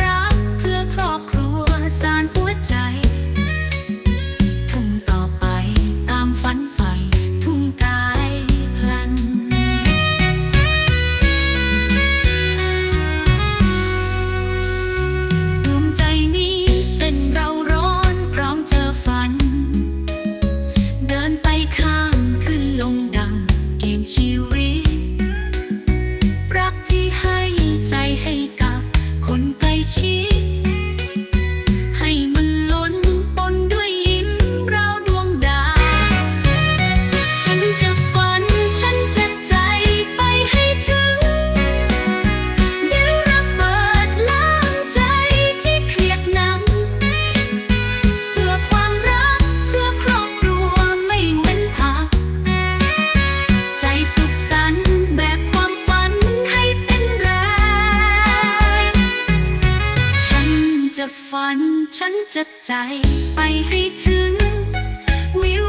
รัก ฝันฉันจะใจไปให้ถึงวิว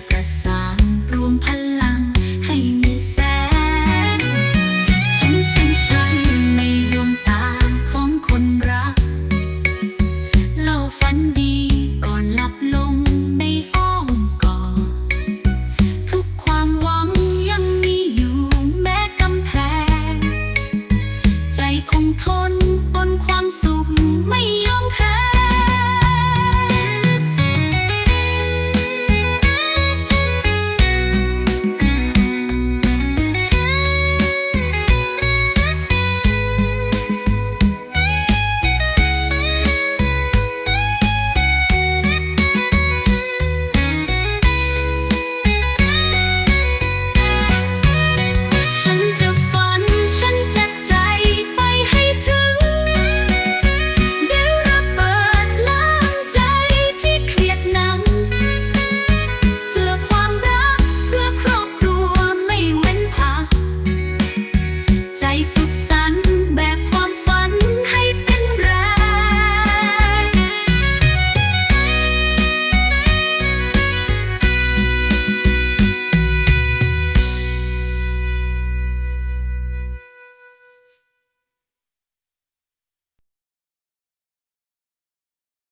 Because